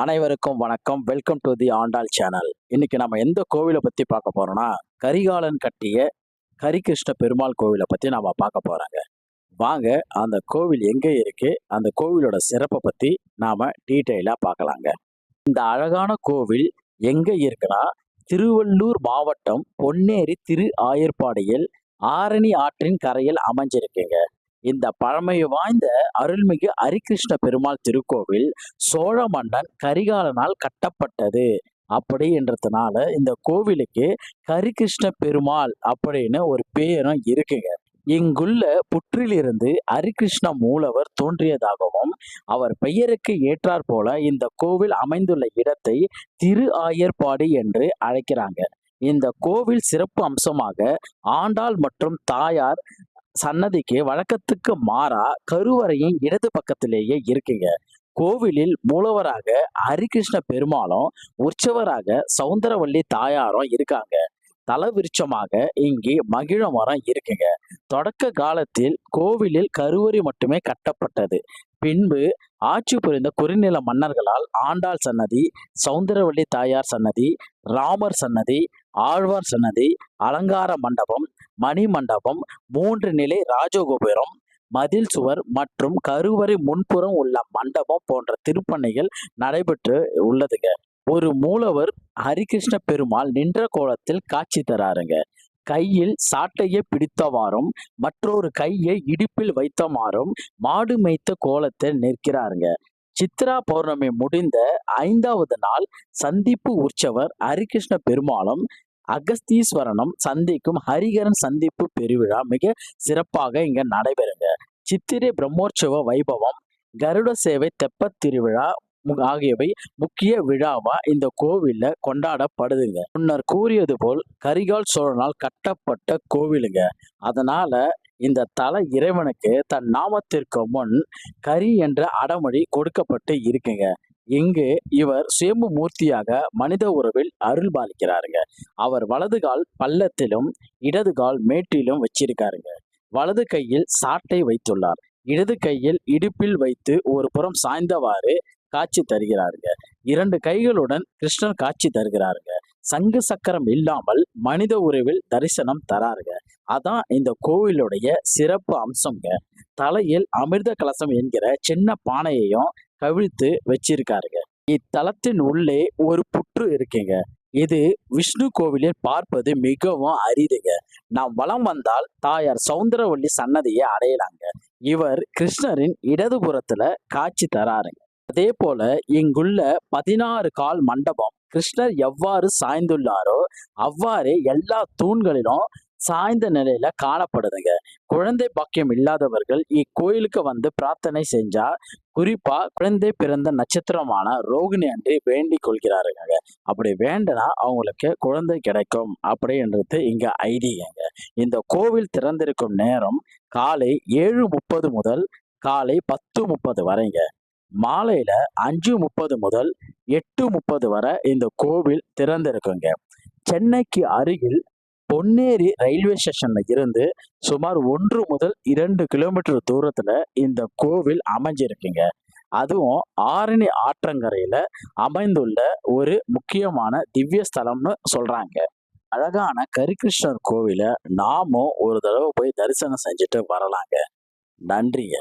அனைவருக்கும் வணக்கம். Welcome to the Andal channel இன்னைக்கு நம்ம எந்த கோவிலை பத்தி பார்க்க போறோம்னா கரிகாலன் கட்டிய கரிகிருஷ்ண பெருமாள் கோவிலை பத்தி நம்ம பார்க்க போறாங்க. வாங்க அந்த கோவில் எங்க இருக்கு அந்த கோவிலோட சிறப்பை பத்தி நாம டீட்டெயிலா பார்க்கலாங்க. இந்த அழகான கோவில் எங்க இருக்குன்னா திருவள்ளூர் மாவட்டம் பொன்னேரி திரு ஆயர்பாடியில் ஆரணி ஆற்றின் கரையில் அமைஞ்சிருக்குங்க. இந்த பழமை வாய்ந்த அருள்மிகு ஹரிகிருஷ்ண பெருமாள் திருக்கோவில் சோழ மன்னன் கரிகாலனால் கட்டப்பட்டது. அப்படின்றதுனால இந்த கோவிலுக்கு கரிகிருஷ்ண பெருமாள் அப்படின்னு ஒரு பேரும் இருக்குங்க. இங்குள்ள புற்றிலிருந்து ஹரிகிருஷ்ண மூலவர் தோன்றியதாகவும் அவர் பெயருக்கு ஏற்றாற் போல இந்த கோவில் அமைந்துள்ள இடத்தை திரு ஆயர்பாடி என்று அழைக்கிறாங்க. இந்த கோவில் சிறப்பு அம்சமாக ஆண்டாள் மற்றும் தாயார் சன்னதிக்கு வழக்கத்துக்கு மாறா கருவறையின் இடது பக்கத்திலேயே இருக்குங்க. கோவிலில் மூலவராக ஹரிகிருஷ்ண பெருமாளும் உற்சவராக சவுந்தரவள்ளி தாயாரும் இருக்காங்க. தலவிருட்சமாக இங்கே மகிழ மரம் இருக்குங்க. தொடக்க காலத்தில் கோவிலில் கருவறை மட்டுமே கட்டப்பட்டது. பின்பு ஆட்சி புரிந்த குறுநில மன்னர்களால் ஆண்டாள் சன்னதி சௌந்தரவள்ளி தாயார் சன்னதி ராமர் சன்னதி ஆழ்வார் சன்னதி அலங்கார மண்டபம் மணி மண்டபம் மூன்று நிலை ராஜகோபுரம் மதில் சுவர் மற்றும் கருவறை முன்புறம் உள்ள மண்டபம் போன்ற திருப்பணிகள் நடைபெற்று உள்ளதுங்க. ஒரு மூலவர் ஹரிகிருஷ்ண பெருமாள் நின்ற கோலத்தில் காட்சி தராருங்க. கையில் சாட்டையை பிடித்தவாறும் மற்றொரு கையை இடுப்பில் வைத்தமாறும் மாடு மேய்த்த கோலத்தில் நிற்கிறாருங்க. சித்ரா பௌர்ணமி முடிந்த ஐந்தாவது நாள் சந்திப்பு உற்சவர் ஹரிகிருஷ்ண பெருமாளும் அகஸ்தீஸ்வரனும் சந்திக்கும் ஹரிகரன் சந்திப்பு பெருவிழா மிக சிறப்பாக இங்க நடைபெறுங்க. சித்திரை பிரம்மோற்சவ வைபவம் கருட சேவை தெப்பத் திருவிழா ஆகியவை முக்கிய விழாவா இந்த கோவில்ல கொண்டாடப்படுதுங்க. முன்னர் கூறியது போல் கரிகால் சோழனால் கட்டப்பட்ட கோவிலுங்க. அதனால இந்த தல இறைவனுக்கு தன் நாமத்திற்கு முன் கரி என்ற அடமொழி கொடுக்கப்பட்டு இருக்குங்க. இங்கு இவர் சுயம்பு மூர்த்தியாக மனித உறவில் அருள் பாலிக்கிறாருங்க. அவர் வலது கால் பள்ளத்திலும் இடது கால் மேட்டிலும் வச்சிருக்காருங்க. வலது கையில் சாட்டை வைத்துள்ளார். இடது கையில் இடுப்பில் வைத்து ஒரு புறம் சாய்ந்தவாறு காட்சி தருகிறாருங்க. இரண்டு கைகளுடன் கிருஷ்ணர் காட்சி தருகிறாருங்க. சங்கு சக்கரம் இல்லாமல் மனித உறவில் தரிசனம் தராருங்க. அதான் இந்த கோவிலுடைய சிறப்பு அம்சம்ங்க. தலையில் அமிர்த கலசம் என்கிற சின்ன பானையையும் கவிழ்த்து வச்சிருக்காருங்க. இத்தலத்தின் உள்ளே ஒரு புற்று இருக்குங்க. இது விஷ்ணு கோவிலில் பார்ப்பது மிகவும் அரிதுங்க. நாம் வலம் வந்தால் தாயார் சவுந்தரவள்ளி சன்னதியை அடையலாங்க. இவர் கிருஷ்ணரின் இடதுபுறத்துல காட்சி தராருங்க. அதே போல இங்குள்ள பதினாறு கால் மண்டபம் கிருஷ்ணர் எவ்வாறு சாய்ந்துள்ளாரோ அவ்வாறே எல்லா தூண்களிலும் சாய்ந்த நிலையில காணப்படுதுங்க. குழந்தை பாக்கியம் இல்லாதவர்கள் இக்கோயிலுக்கு வந்து பிரார்த்தனை செஞ்சா குறிப்பா குழந்தை பிறந்த நட்சத்திரமான ரோகிணி அன்றி வேண்டிக் கொள்கிறாருங்க அப்படி வேண்டனா அவங்களுக்கு குழந்தை கிடைக்கும் அப்படின்றது இங்க ஐதீகங்க. இந்த கோவில் திறந்திருக்கும் நேரம் காலை ஏழு முப்பது முதல் காலை பத்து முப்பது வரைங்க. மாலையில அஞ்சு முப்பது முதல் எட்டு முப்பது வரை இந்த கோவில் திறந்திருக்குங்க. சென்னைக்கு அருகில் பொன்னேரி ரயில்வே ஸ்டேஷன்ல இருந்து சுமார் ஒன்று முதல் இரண்டு கிலோமீட்டர் தூரத்துல இந்த கோவில் அமைஞ்சிருக்குங்க. அதுவும் ஆரணி ஆற்றங்கரையில அமைந்துள்ள ஒரு முக்கியமான திவ்ய ஸ்தலம்னு சொல்றாங்க. அழகான கரிகிருஷ்ணர் கோவிலை நாமும் ஒரு தடவை போய் தரிசனம் செஞ்சுட்டு வரலாங்க. நன்றிங்க.